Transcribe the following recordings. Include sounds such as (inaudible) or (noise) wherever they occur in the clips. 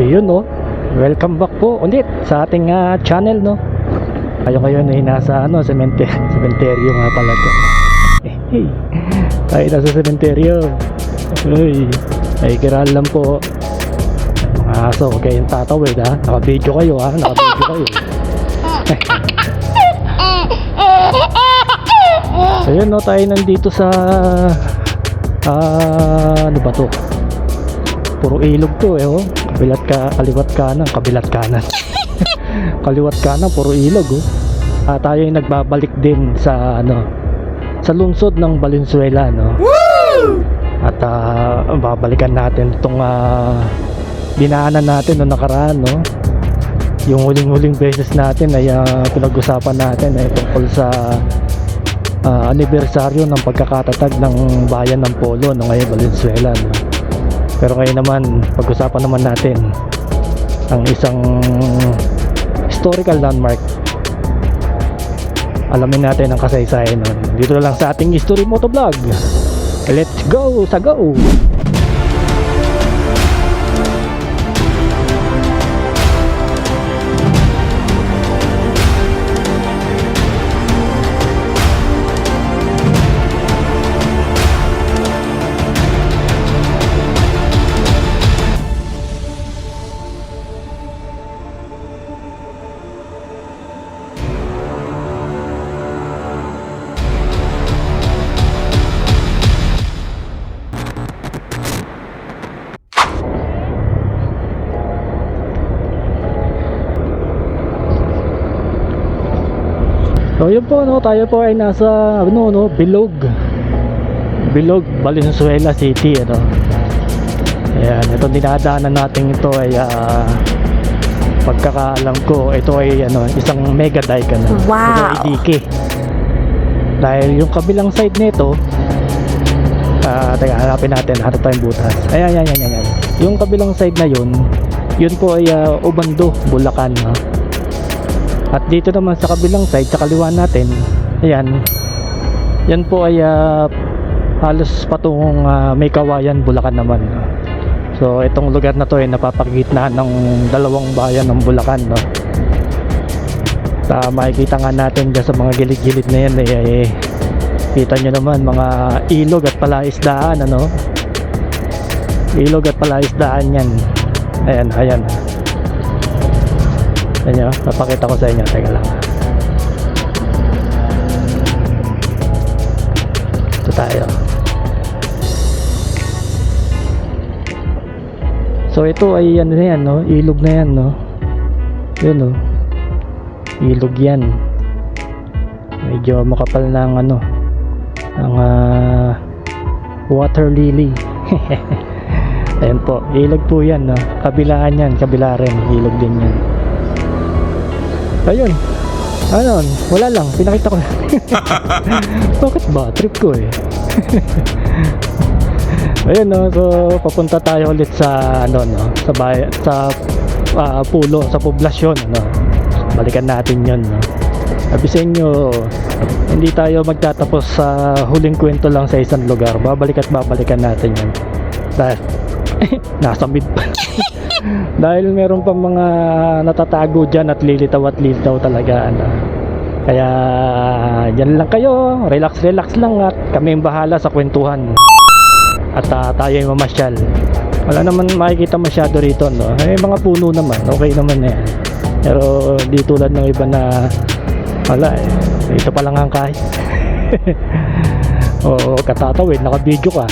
Ayun no. Welcome back po ulit sa ating ah, channel no. Kayo kayo ay nasa ano, semente (laughs) sementeryo nga pala to. Eh, (laughs) hey. Tayo nasa sementeryo. Uy, ay kiral lang po. Mga aso, huwag kayong tatawid ha. Naka-video kayo ha. Naka-video kayo. (laughs) so yun no, tayo nandito sa ah, ano ba to? Puro ilog to eh oh. Kabilat ka, kaliwat kanan, kabilat kanan. (laughs) kaliwat kanan, puro ilog oh. Ah, tayo ay nagbabalik din sa ano sa lungsod ng Valenzuela no. At ah, babalikan natin itong ah, dinaanan natin no nakaraan no. Yung huling-huling beses natin ay ah, pinag-usapan natin ay tungkol sa ah, anibersaryo ng pagkakatatag ng bayan ng Polo no ngayon Valenzuela no. Pero ngayon naman pag-usapan naman natin ang isang historical landmark. Alamin natin ang kasaysayan nun. Dito lang sa ating History Motovlog. Let's go sa go! Yun po no, tayo po ay nasa ano no, Bilog. Bilog, Valenzuela City ano. Ayan, itong dinadaanan natin ito ay ah, pagkakaalam ko, ito ay ano, isang mega dike ano. Wow. Ito ay dike. Dahil yung kabilang side nito, ah, teka, hanapin natin, hanap tayong butas. Ayan, ayan, ayan, ayan. Yung kabilang side na yun, yun po ay ah, Ubando, Bulacan. No? At dito naman sa kabilang side, sa kaliwa natin, ayan, yan po ay ah, halos patungong ah, may kawayan, Bulacan naman. So, itong lugar na to ay napapagitnaan ng dalawang bayan ng Bulacan, no? Sa makikita nga natin dyan sa mga gilid-gilid na yan, eh, eh, kita nyo naman mga ilog at palaisdaan, ano? Ilog at palaisdaan yan. Ayan, ayan. Ayan nyo, napakita ko sa inyo. Teka lang. Ito tayo. So ito ay ano na yan, no? Ilog na yan, no? Yun, no? Ilog yan. Medyo makapal na ang ano, ang ah, water lily. (laughs) Ayan po, ilog po yan, no? Kabilaan yan, kabila rin, ilog din yan. Ayun. Ano, wala lang, pinakita ko lang. (laughs) Bakit ba? Trip ko eh. (laughs) Ayun no, so papunta tayo ulit sa ano no, sa bay sa ah, pulo, sa poblasyon no. Balikan natin 'yon no. Sabi sa inyo, hindi tayo magtatapos sa huling kwento lang sa isang lugar. Babalik at babalikan natin 'yan. Dahil (laughs) nasa mid. (laughs) Dahil meron pa mga natatago dyan at lilitaw at lilitaw talaga ano. Kaya yan lang kayo, relax relax lang at kami ang bahala sa kwentuhan. At ah, tayo yung mamasyal. Wala naman makikita masyado rito no? May mga puno naman. Okay naman eh. Pero di tulad ng iba na wala eh. Ito pa lang ang kahit. (laughs) Oo katatawid. Naka video ka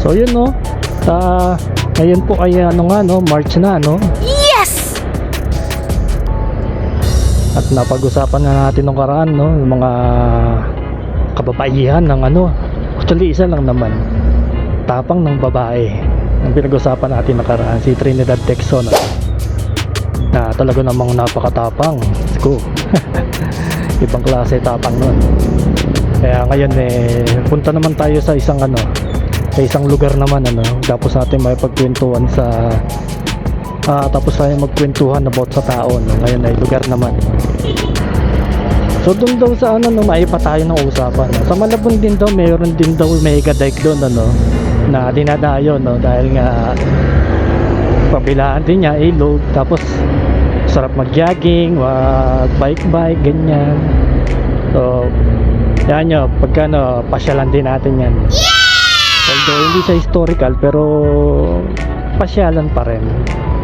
so yun no? Ta ngayon po ay ano nga no? March na no? Yes! at napag-usapan na natin nung karaan no? Yung mga kababaihan ng ano? Actually isa lang naman. Tapang ng babae. Ang pinag-usapan natin nakaraan si Trinidad Texon. No? na talaga namang napakatapang. Ko (laughs) ibang klase tapang nun. Kaya ngayon eh punta naman tayo sa isang ano sa isang lugar naman ano tapos natin may pagkwentuhan sa ah, tapos tayo magkwentuhan about sa tao no? ngayon ay lugar naman So doon daw sa ano no, maipa tayo ng usapan. no? Sa Malabon din daw, mayroon din daw mega dike doon ano. na dinadayo no dahil nga pabilaan din niya ilog tapos sarap mag-jogging, wag bike-bike, ganyan. So, yan nyo, pagka no, pasyalan din natin yan. Although hindi siya historical, pero pasyalan pa rin.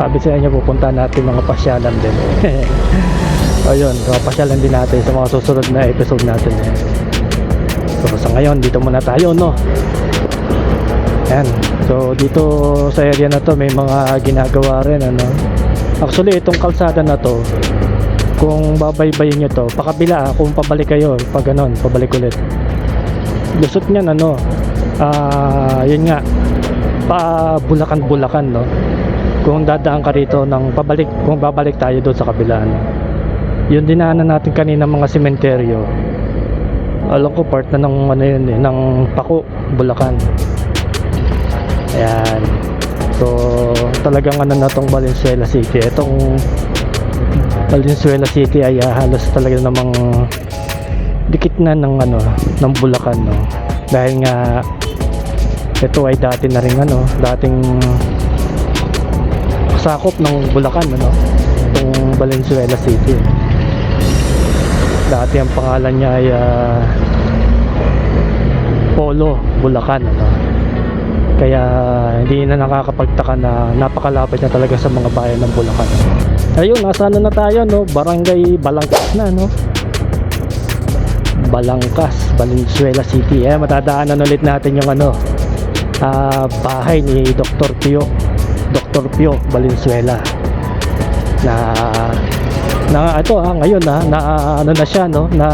Sabi sa inyo, pupunta natin mga pasyalan din. (laughs) Ayun, so pasyalan din natin sa mga susunod na episode natin. So sa ngayon, dito muna tayo, no? Yan. So dito sa area na to may mga ginagawa rin ano. Actually itong kalsada na to kung babaybayin nyo to, pakabila kung pabalik kayo, pag ganon, pabalik ulit. Lusot niyan ano, ah yun nga, pa bulakan-bulakan no. Kung dadaan ka rito ng pabalik, kung babalik tayo doon sa kabilaan. Yun dinaanan natin kanina mga sementeryo. Alam ko part na ng ano yun eh, ng Pako, Bulacan. Ayan. So, talagang ano na tong Valenzuela City. Itong Valenzuela City ay ah, halos talaga namang dikit na ng ano, ng Bulacan, no. Dahil nga ito ay dati na rin ano, dating sakop ng Bulacan, ano. Itong Valenzuela City. Dati ang pangalan niya ay ah, Polo, Bulacan, ano. Kaya hindi na nakakapagtaka na napakalapit na talaga sa mga bayan ng Bulacan. Ayun, nasa ano na tayo, no? Barangay Balangkas na, no? Balangkas, Valenzuela City. Eh, matadaanan ulit natin yung ano, ah, bahay ni Dr. Pio. Dr. Pio Valenzuela. Na na ito ah, ngayon ah, na ano na siya no, na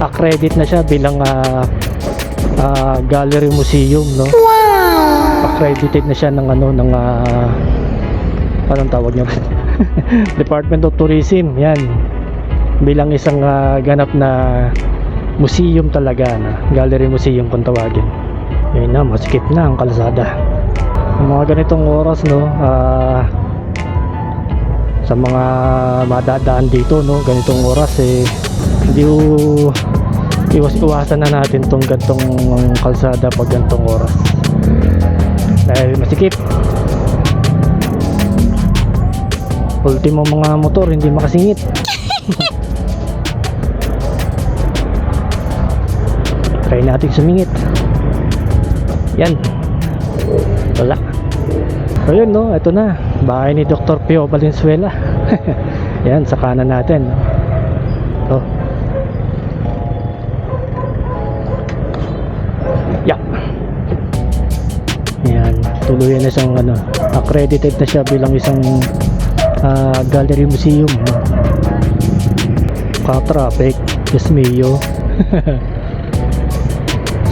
accredit na siya bilang ah, ah, gallery museum no. Accredited na siya ng ano ng ah, anong tawag niya? (laughs) Department of Tourism, yan. Bilang isang ah, ganap na museum talaga na gallery museum kung tawagin. Yun na, masikip na ang kalsada. Ang mga ganitong oras no, ah, sa mga madadaan dito no, ganitong oras eh hindi iwas-iwasan na natin tong gantong kalsada pag gantong oras. Dahil masikip. Ultimo mga motor hindi makasingit. (laughs) Try natin sumingit yan wala so yun no ito na bahay ni Dr. Pio Valenzuela (laughs) yan sa kanan natin no? oh. Yan, tuluyan na siyang ano, accredited na siya bilang isang ah, gallery museum. No? Ka-traffic, Diyos mio. (laughs)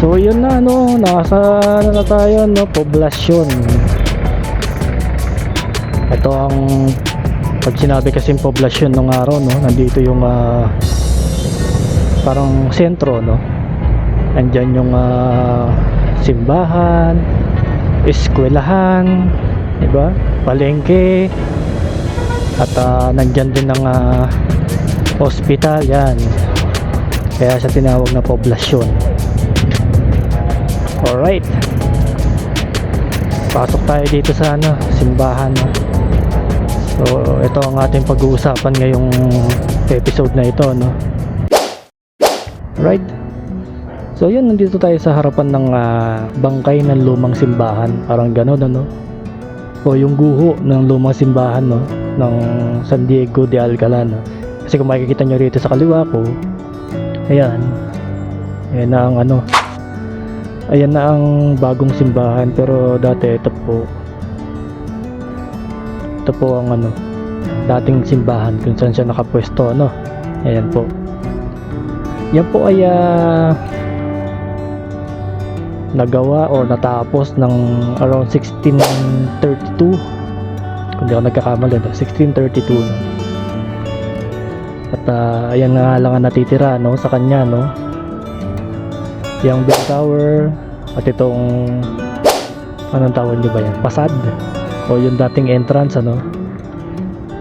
so yun na no, nasa ano na tayo no, poblasyon. Ito ang pag sinabi kasing poblasyon ng araw no, nandito yung ah, parang sentro no. Andyan yung ah, simbahan eskwelahan diba palengke at ah, nandyan din ang ah, hospital yan. Kaya siya tinawag na poblasyon alright pasok tayo dito sa ano simbahan so ito ang ating pag-uusapan ngayong episode na ito no right So yun, nandito tayo sa harapan ng ah, bangkay ng lumang simbahan. Parang gano'n ano. O yung guho ng lumang simbahan no, ng San Diego de Alcala. No? Kasi kung makikita nyo rito sa kaliwa ko, ayan. Ayan na ang ano. Ayan na ang bagong simbahan. Pero dati ito po. Ito po ang ano. Dating simbahan kung saan siya nakapwesto. Ano? Ayan po. Yan po ay ah, nagawa o natapos ng around 1632 kung di ako nagkakamali no? 1632 no? at ah, ayan nga lang ang natitira no, sa kanya no? Yung bell tower at itong anong tawag nyo ba yan? pasad o yung dating entrance ano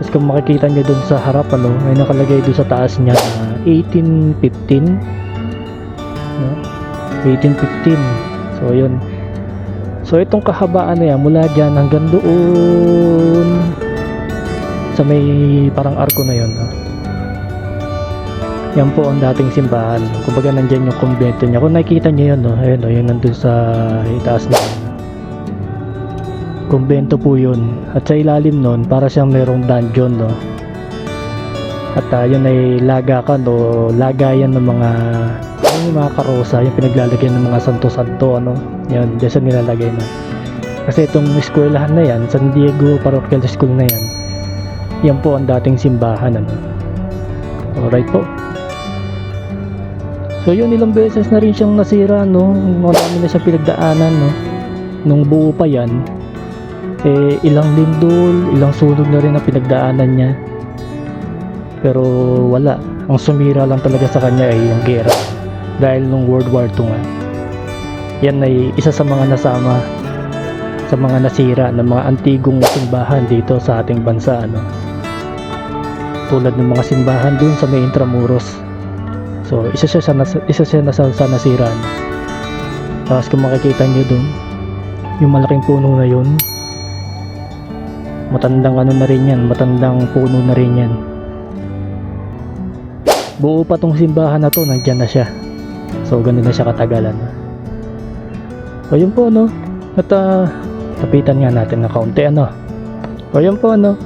tapos kung makikita nyo dun sa harap ano may nakalagay dun sa taas niya na 1815 no? 1815 So yun. So itong kahabaan na yan mula dyan hanggang doon sa may parang arko na yun. ah. Yan po ang dating simbahan. Kumbaga nandyan yung kumbento niya. Kung nakikita niyo yun, no? ayun, no? yun nandun sa itaas na. Kumbento po yun. At sa ilalim nun, para siyang merong dungeon, no? At ah, yun ay lagakan o lagayan ng mga ano yung mga karosa, yung pinaglalagyan ng mga santo-santo, ano? Yan, dyan sa nilalagay na. Kasi itong eskwelahan na yan, San Diego Parochial School na yan, yan po ang dating simbahan, ano? Alright po. So yun, ilang beses na rin siyang nasira, no? Marami na siyang pinagdaanan, no? Nung buo pa yan, eh, ilang lindol, ilang sunog na rin ang pinagdaanan niya. Pero wala. Ang sumira lang talaga sa kanya ay yung gera. Dahil nung World War II nga. Yan ay isa sa mga nasama sa mga nasira ng mga antigong simbahan dito sa ating bansa. Ano? Tulad ng mga simbahan dun sa may Intramuros. So, isa siya sa, isa siya na sa, sa nasira. no? Tapos kung makikita nyo dun, yung malaking puno na yun, matandang ano na rin yan, matandang puno na rin yan. Buo pa tong simbahan na to, nandyan na siya. So, ganun na siya katagalan. O yun po, no? At ah, tapitan nga natin ng kaunti, ano? O yun po, no?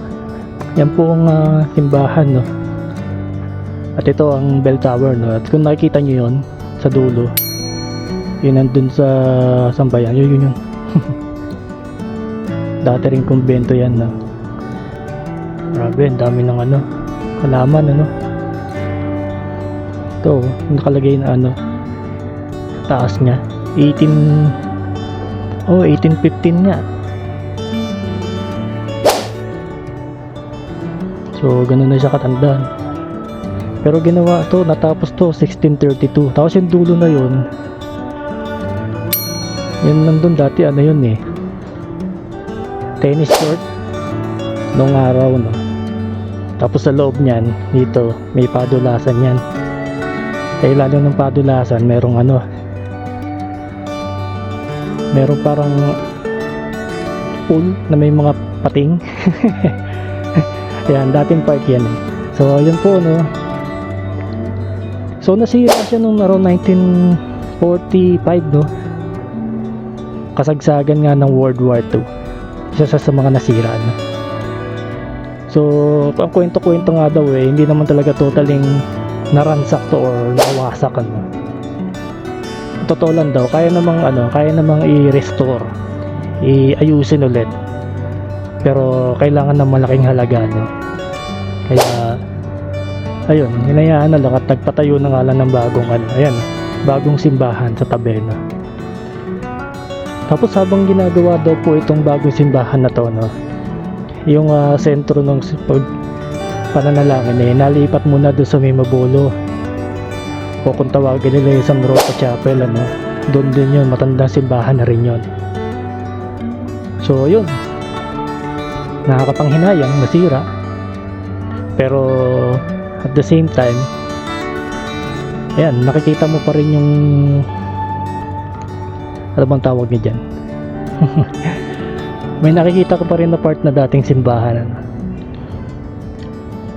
Yan po ang ah, simbahan, no? At ito ang bell tower, no? At kung nakikita nyo yun, sa dulo, yun nandun sa sambayan, yun yun yun. (laughs) Dati rin kumbento yan, no? Grabe, ang dami ng ano, halaman, ano? Ito, nakalagay na ano, taas niya. 18, oh, 1815 nga. So, ganun na siya katanda. Pero ginawa to, natapos to 1632. Tapos yung dulo na yun, yun nandun dati, ano yun eh, tennis court nung araw, no. Tapos sa loob niyan, dito, may padulasan yan. Sa ilalim ng padulasan, merong ano, merong parang pool na may mga pating. (laughs) Ayan, dating park yan eh. So, yun po, no. So, nasira siya nung around 1945, no. Kasagsagan nga ng World War II. Isa sa, sa mga nasira, no. So, ang kwento-kwento nga daw eh, hindi naman talaga totaling naransak to or nawasak ano. Totoo lang daw, kaya namang ano, kaya namang i-restore, i-ayusin ulit. Pero kailangan ng malaking halaga no. Kaya ayun, hinayaan na lang at nagpatayo na nga lang ng bagong ano, ayan, bagong simbahan sa Tabena. Tapos habang ginagawa daw po itong bagong simbahan na to, no, yung ah, sentro ng pag pananalangin eh, nalipat muna doon sa may Mabolo. O kung tawagin nila yung San Rosa Chapel, ano, doon din yun, matandang simbahan na rin yun. So, yun. Nakakapanghinayang, nasira. Pero, at the same time, ayan, nakikita mo pa rin yung ano bang tawag niya dyan? (laughs) may nakikita ko pa rin na part na dating simbahan. Ano.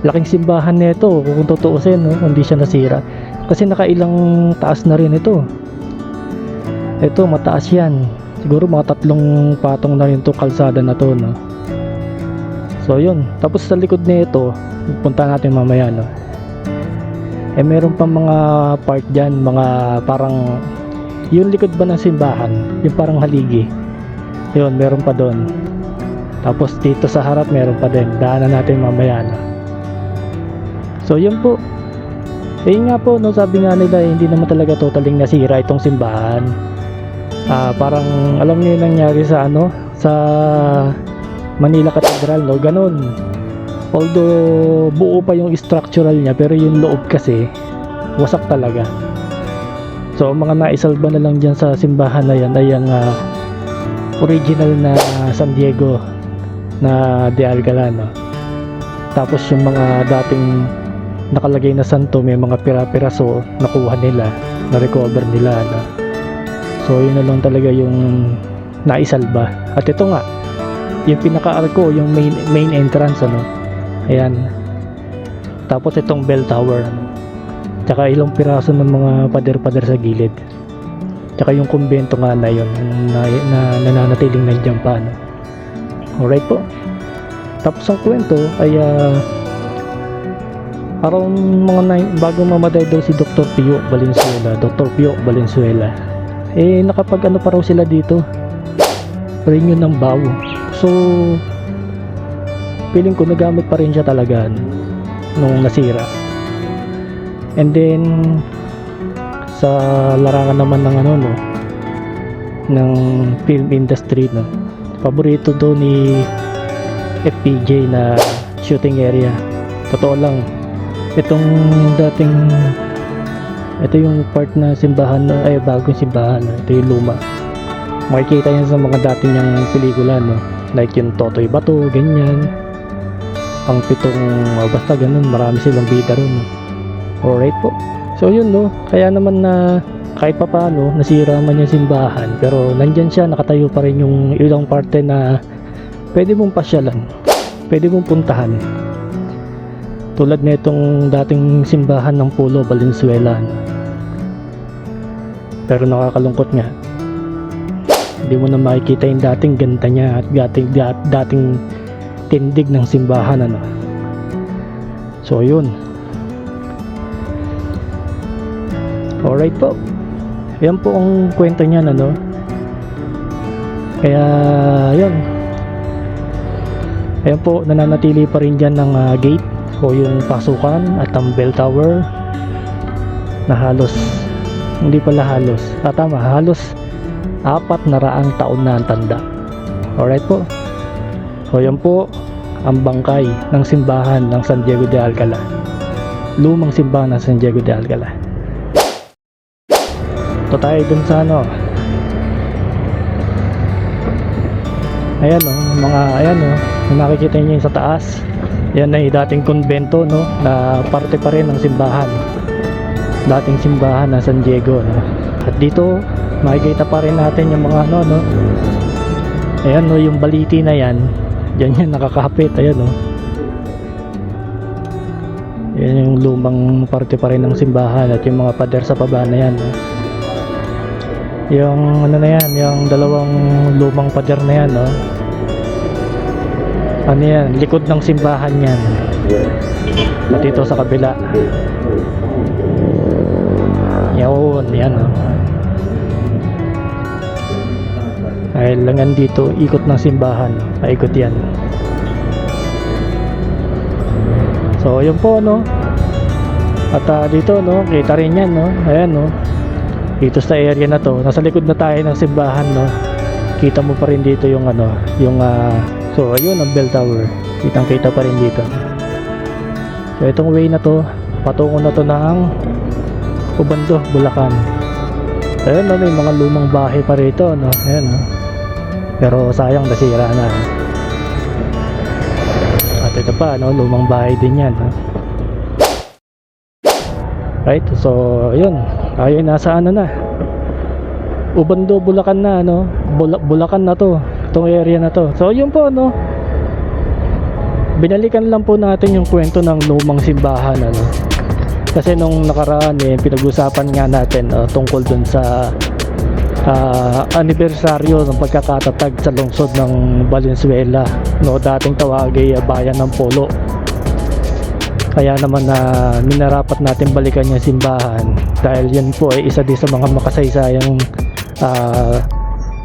Laking simbahan nito kung tutuusin, no? hindi siya nasira. Kasi nakailang taas na rin ito. Ito, mataas yan. Siguro mga tatlong patong na rin to kalsada na to, no? So, yun. Tapos sa likod nito, punta natin mamaya, no? Eh, meron pa mga part dyan, mga parang yung likod ba ng simbahan, yung parang haligi. Yun, meron pa doon. Tapos dito sa harap meron pa din. Daanan natin mamaya na. So yun po. Eh nga po, no, sabi nga nila eh, hindi naman talaga totaling nasira itong simbahan. Ah, parang alam niyo yung nangyari sa ano, sa Manila Cathedral, no, ganun. Although buo pa yung structural niya, pero yung loob kasi wasak talaga. So, mga naisalba na lang dyan sa simbahan na yan ay ang ah, original na San Diego na De Algalano. Tapos yung mga dating nakalagay na santo, may mga pira-piraso nakuha nila, na-recover nila. Ano. So, yun na lang talaga yung naisalba. At ito nga, yung pinaka-arko, yung main, main entrance, ano. Ayan. Tapos itong bell tower. Tsaka ilang piraso ng mga pader-pader sa gilid. Tsaka yung kumbento nga na yun, na, na nananatiling nandiyan pa, ano. Alright po. Tapos ang kwento ay ah, around mga nine, bago mamatay daw si Dr. Pio Valenzuela, Dr. Pio Valenzuela, eh nakapag ano pa raw sila dito, renew ng bawo. So, feeling ko nagamit pa rin siya talaga nung nasira. And then, sa larangan naman ng ano no, ng film industry no, paborito do ni FPJ na shooting area. Totoo lang, itong dating ito yung part na simbahan na ay bagong simbahan no? ito yung luma makikita yan sa mga dati niyang pelikula no like yung Totoy Bato ganyan ang pitong oh, basta ganun marami silang bida ron. Alright po. So yun no? Kaya naman na kahit pa paano nasira man yung simbahan pero nandyan siya nakatayo pa rin yung ilang parte na pwede mong pasyalan pwede mong puntahan. Tulad na itong dating simbahan ng Pulo Valenzuela. Pero nakakalungkot nga. Hindi mo na makikita yung dating ganda niya at dating, dat- dating tindig ng simbahan ano? So yun. Alright po. Yan po ang kwento niyan ano? Kaya yun. Ayan po nananatili pa rin dyan ng ah, gate. O yung pasukan at ang bell tower na halos hindi pala halos. Ah tama halos apat na raang taon na ang tanda. Alright po so yan po ang bangkay ng simbahan ng San Diego de Alcala. Lumang simbahan ng San Diego de Alcala. Ito tayo dun sa ano. Ayan o mga ayan o kung nakikita niyo yung sa taas. Yan ay dating konbento no na parte pa rin ng simbahan. Dating simbahan ng San Diego no? at dito makikita pa rin natin yung mga ano no. Ayan no yung baliti na yan yan yan nakakapit. Ayan no yan yung lumang parte pa rin ng simbahan at yung mga pader sa baba na yan no? yung ano na yan yung dalawang lumang pader na yan no ano yan? Likod ng simbahan yan. At dito sa kabila. Yun yan oh. Dahil langan dito ikot ng simbahan. Paikot yan. So yun po no at ah, dito no? Kita rin yan no? Ayan no? Dito sa area na to. Nasa likod na tayo ng simbahan no? Kita mo pa rin dito yung ano yung ah, so ayun ang bell tower. Kitang kita pa rin dito. So itong way na to patungo na to ng Ubando, Bulacan. Ayun no? May mga lumang bahay pa rito no? Ayan no pero sayang nasira na. At ito pa no lumang bahay din yan no? right so yun. Tayo ay nasa ano na. Ubando, Bulacan na no. Bula- Bulacan na to. Itong area na to. So yun po no. Binalikan lang po natin yung kwento ng lumang simbahan ano. Kasi nung nakaraan eh pinag-usapan nga natin uh, tungkol dun sa ah, anibersaryo ng pagkakatatag sa lungsod ng Valenzuela no dating tawagay ah, bayan ng Polo. Kaya naman na minarapat natin balikan yung simbahan dahil yan po ay isa din sa mga makasaysayang ah,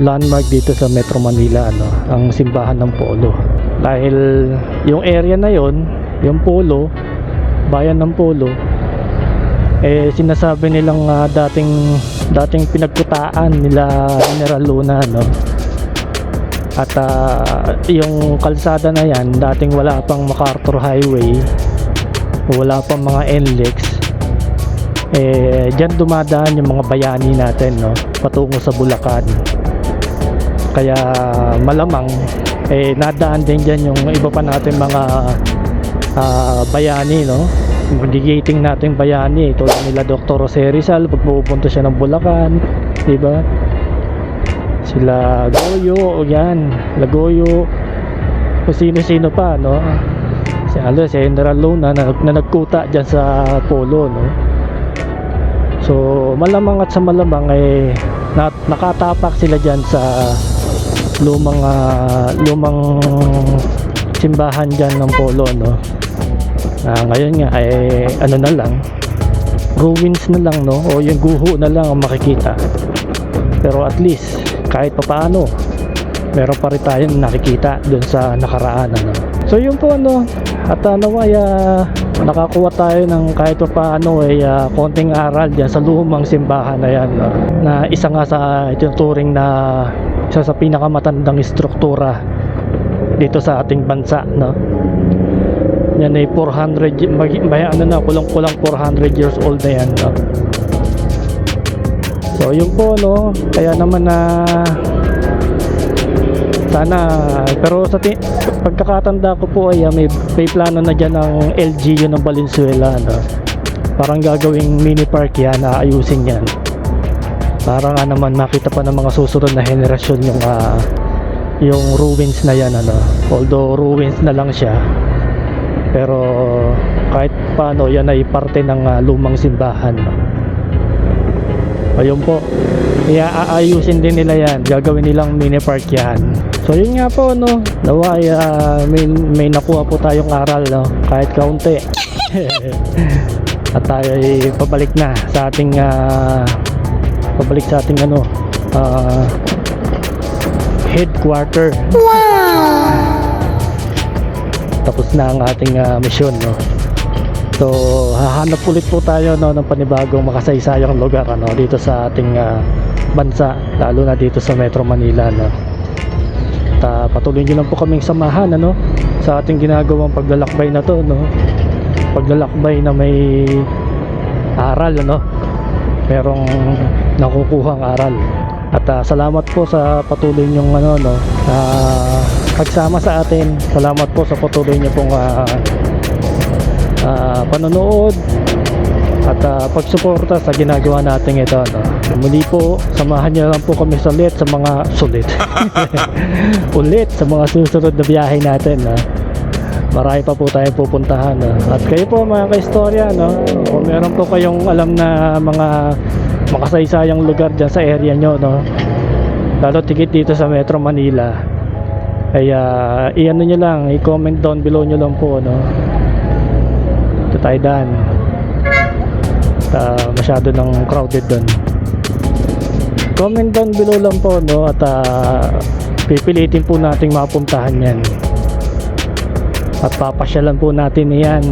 landmark dito sa Metro Manila ano ang simbahan ng Polo. Dahil yung area na yon yung Polo bayan ng Polo eh sinasabi nilang ah, dating dating pinagkutaan nila General Luna no? At ah, yung kalsada na yan dating wala pang MacArthur Highway wala pang mga NLEX eh dyan dumadaan yung mga bayani natin no? Patungo sa Bulacan. Kaya malamang eh nadaan din dyan yung iba pa natin mga ah, bayani no navigating natin bayani tulad nila Dr. Jose Rizal pag pupunta siya ng Bulacan di ba sila Goyo, yan, Lagoyo, kung sino-sino pa, no? Si ano, si General Luna na, na nagkuta dyan sa polo, no? So, malamang at sa malamang eh na, nakatapak sila dyan sa lumang ah, lumang simbahan dyan ng polo, no? Ah, ngayon nga eh ano na lang. Ruins na lang no? O yung guho na lang ang makikita. Pero at least kahit papaano meron pa rin tayong nakikita dun sa nakaraan ano. so yun po ano? At uh, naway ah, nakakuha tayo ng kahit papaano ay ah, konting aral dyan sa lumang simbahan na yan no? na isa nga sa itinuturing na isa sa pinakamatandang struktura dito sa ating bansa no yan ay 400 mag, may ano na kulang kulang 400 years old na yan no? so yun po no kaya naman na sana pero sa ti- pagkakatanda ko po ay ah, may, may plano na dyan ng LGU ng Valenzuela no? parang gagawing mini park yan aayusin yan para nga naman makita pa ng mga susunod na henerasyon yung ah, yung ruins na yan ano although ruins na lang siya pero kahit paano yan ay parte ng ah, lumang simbahan. Ayun po. Kaya aayusin din nila yan. Gagawin nilang mini park yan. So yun nga po no? Nawa ay ah, may, may nakuha po tayong aral no? Kahit kaunti. (laughs) At tayo ay pabalik na sa ating ah, pabalik sa ating ano ah, headquarter tapos na ang ating ah, misyon no? So hahanap ulit po tayo no ng panibagong makasaysayang lugar ano dito sa ating ah, bansa lalo na dito sa Metro Manila no? At ah, patuloy nyo lang po kaming samahan ano sa ating ginagawang paglalakbay na to no? Paglalakbay na may aral ano? Merong nakukuhang aral. At ah, salamat po sa patuloy nyong ano no? Ah, pagsama sa atin salamat po sa patuloy nyo pong ah, ah, panonood at ah, pagsuporta sa ginagawa natin ito no? muli po samahan nyo lang po kami sa ulit sa mga sulit (laughs) ulit sa mga susunod na biyahe natin no? marami pa po tayong pupuntahan no? at kayo po mga kaistorya no? kung meron po kayong alam na mga makasaysayang lugar dyan sa area nyo no? lalo tigit dito sa Metro Manila ay uh, i-ano nyo lang i-comment down below nyo lang po no? ito tayo daan. Uh, masyado ng crowded doon comment down below lang po no? At ah, pipilitin po nating mapuntahan yan. At papasyalan po natin yan.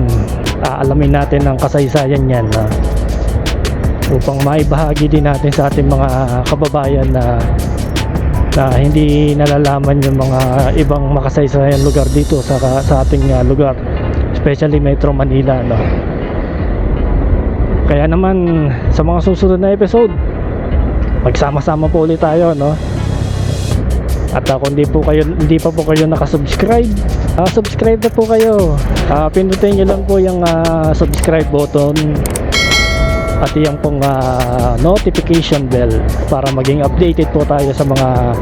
Aalamin natin ang kasaysayan yan no? upang maibahagi din natin sa ating mga kababayan na na hindi nalalaman yung mga ibang makasaysayang lugar dito sa sa ating ah, lugar. Especially Metro Manila no? Kaya naman sa mga susunod na episode magsama-sama po ulit tayo no? At uh, kung di po kayo hindi pa po kayo nakasubscribe uh, subscribe na po kayo. Uh, pindutin nyo lang po yung ah, subscribe button at yung pong ah, notification bell para maging updated po tayo sa mga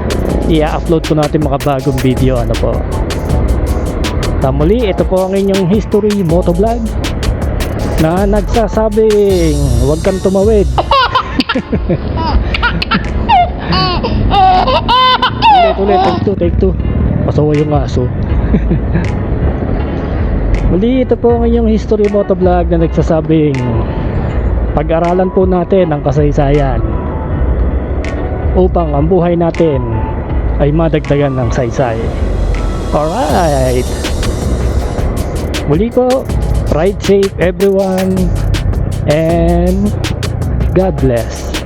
i-upload po natin mga bagong video. Ano po? Tamuli, ito po ang inyong history motovlog na nagsasabing huwag kang tumawid. (laughs) Ulit ulit take two take two. Pasawa yung aso. (laughs) Muli ito po ang inyong history motovlog na nagsasabing pag-aralan po natin ang kasaysayan upang ang buhay natin ay madagdagan ng saysay. Alright. Muli po ride safe everyone and God bless